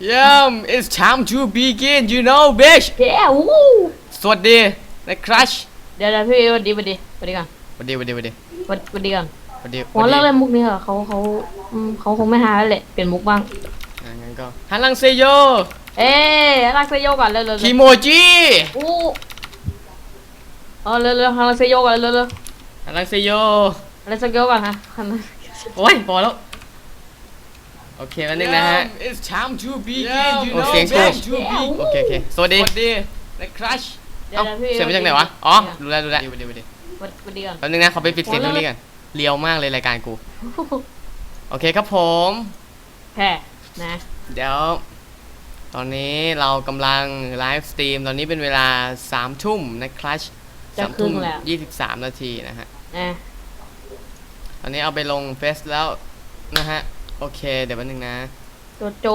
Yeah it's time to begin you know bitch เย้วู้สวัสดีในครัชเดี๋ยวเดี๋ยวพี่วันดีวันดีวันดีก่อนสวัสดีสวัสดีสวัสดีวันวันดีก่อนสวัสดีหัวเลิกเล่นมุกนี้เหรอเขาเขาอืมเขาคงไม่หาแล้วแหละเปลี่ยนมุกบ้าง อะงั้นก็ฮันลังเซโยเอ๊ะรักเซโยก่อนเร็วเร็วคิเร็วโมจิอู้เออเร็วเร็วรักเซโยก่อนเร็วเร็วฮันลังเซโยรักเซโยก่อนฮะโอ้ยพอแล้ว โอเคแล้วนึงนะฮะ It's time to begin. You โอ้ know, เสียง back สู to ง be. โอเคโอเคสวัสดีสวัสดีในครัชเดี๋ยวเอ้าเดี๋ยวพี่เสียงมาจากไหนวะ อ๋อรู้แล้วรู้แล้วสวัสดีสวัสดีวันวันดีก่อนแป๊บนึงนะเขาไปปิดเสียงตรงนี้กันเลียวมากเลยรายการกู โอเคครับผม แค่นะ เดี๋ยว ตอนนี้เรากำลังไลฟ์สตรีม ตอนนี้เป็นเวลา3ทุ่มนะครัชจะสามครึ่ทุ่งมแล้ว ยี่สิบสามนาทีนะฮะ นะ ตอนนี้เอาไปลงเฟซแล้วนะฮะ โอเค เดี๋ยวแป๊บนึงนะ โจโจ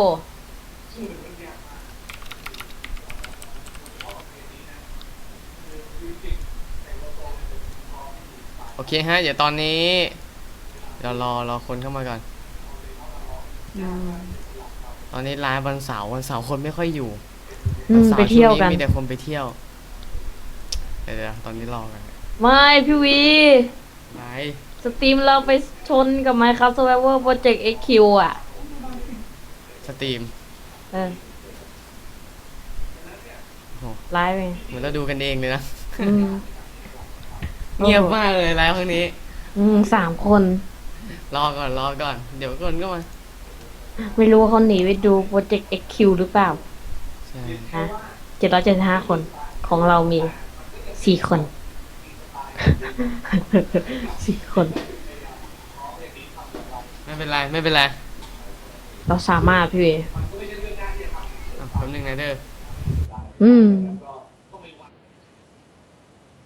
โอเคฮะ เดี๋ยวตอนนี้เดี๋ยวรอรอคนเข้ามาก่อนอืมตอนนี้ไลฟ์วันเสาร์วันเสาร์คนไม่ค่อยอยู่อืมสาไปเที่ยวกัน ช่งมีแต่คนไปเที่ยว เดี๋ยวเดี๋ยวตอนนี้รอกัน ไม่ พี่วีไล สตรีมเราไปชนกับ Minecraft Survivor Project XQ อะ สตรีมเออโอ้ไลฟ์เองเหมือนเราดูกันเองเลยนะ อืมเงียบมากเลยไลฟ์ครั้งนี้ อืมสามคน รอก่อนรอก่อน เดี๋ยวคนก็มา ไม่รู้ว่าเขาหนีไปดูโปรเจกต์ XQ หรือเปล่าใช่ นะเจ็ดร้อยเจ็ดห้าคนของเรามีสี่คน สี่คน ไม่เป็นไร ไม่เป็นไรเราสามารถพี่เวอะแป๊บนึงนะเด้อ อืม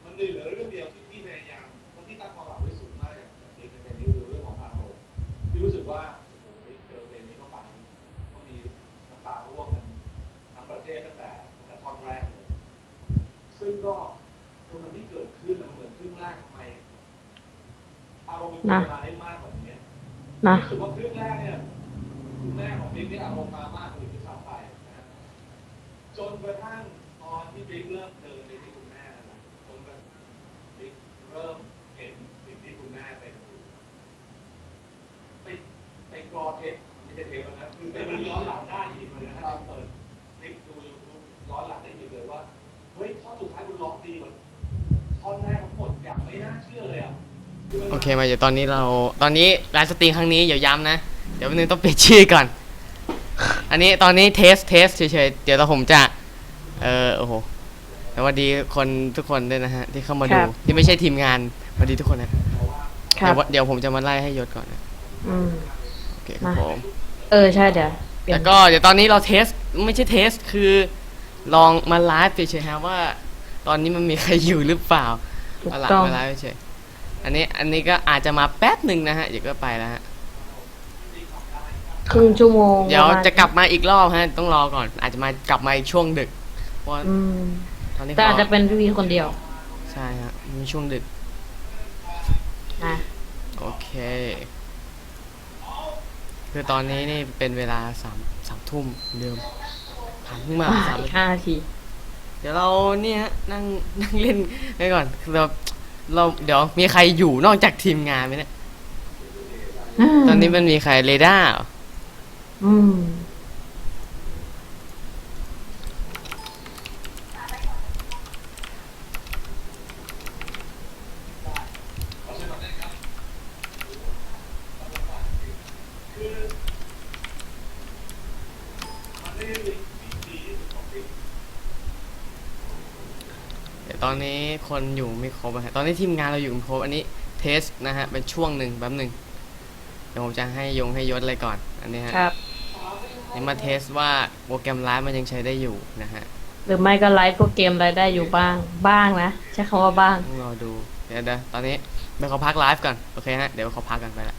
มันเหลือเรื่องเดียวที่พี่พยายามเพราะพี่ตั้งความหวังไว้สูงมากอย่างเด็กเป็นนี่คือเรื่องของพาโรพี่รู้สึกว่าโอ้โหเจอเพลงนี้เข้าไปต้องมีน้ำตาร่วงกันทั้งประเทศตั้งแต่ตั้งแต่ท่อนแรกเลยซึ่งก็ น่ะน่ะจนกระทั่งตอนที่บิ๊กเริ่มเดินไปที่คุณแม่นะจนกระทั่งบิ๊กเริ่ม โอเคมาเดี๋ยวตอนนี้เราตอนนี้ไลฟ์สตรีมครั้งนี้เดี๋ยวย้ำนะ เดี๋ยวแป๊บนึงต้องเปลี่ยนชื่อก่อน อันนี้ตอนนี้เทสเทสเฉยๆเดี๋ยวเราผมจะ เออโอ้โหสวัสดีคนทุกคนด้วยนะฮะ ที่เข้ามาดูครับ ที่ไม่ใช่ทีมงานสวัสดีทุกคนนะครัเดี๋ยบวเดี๋ยวผมจะมาไล่ให้ยศก่อนนะอืม โอเคครับมา ผมเออ ใช่เดี๋ยวเปลี่ยแล้นวก็เดี๋ยวตอนนี้เราเทสไม่ใช่เทสคือลองมาไลฟ์เฉยๆฮะว่า ตอนนี้มันมีใครอยู่หรือเปล่าถูกมาไลต้องฟ์มาไลฟ์เฉย อันนี้อันนี้ก็อาจจะมาแป๊บหนึ่งนะฮะเดี๋ยวก็ไปแล้วฮะครึ่งชั่วโมงเดี๋ยวปรมาณจะกลับมาอีกรอบฮะ ต้องรอก่อน อาจจะมากลับมาอีกช่วงดึกเพราะว่าอืมตอนนี้แต่อาจขจะเป็นพี่วีคนเดียวใช่ฮะมีช่วงดึกนะโอเค คือตอนนี้นี่เป็นเวลาสามสามทุ่มเดิมผ่านเพิ่งมาอ่าสามอีกห้านาที เดี๋ยวเราเนี่ยฮะนั่งนั่งเล่นไปก่อนคือเรา เราเดี๋ยวมีใครอยู่นอกจากทีมงานไหมเนี่ย ตอนนี้มันมีใครเรดาร์เหรออืม เดี๋ยวตอนนี้คนอยู่ไม่ครบอะฮะตอนนี้ทีมงานเราอยู่ไม่ครบอันนี้เทสนะฮะเป็นช่วงหนึ่งแป๊บหนึ่งเดี๋ยวผมจะให้ยงให้ยศเลยก่อน อันนี้ฮะครับ นี่มาเทสว่าโปรแกรมไลฟ์มันยังใช้ได้อยู่นะฮะหรือไม่ก็ไลฟ์ก็เกมอะไรได้อยู่บ้าง บ้างนะใช้คำว่าบ้าง ต้องรอดูเดี๋ยวเดี๋ยวตอนนี้ไปขอพักไลฟ์ก่อนโอเคฮะเดี๋ยวขอพักกันไปละ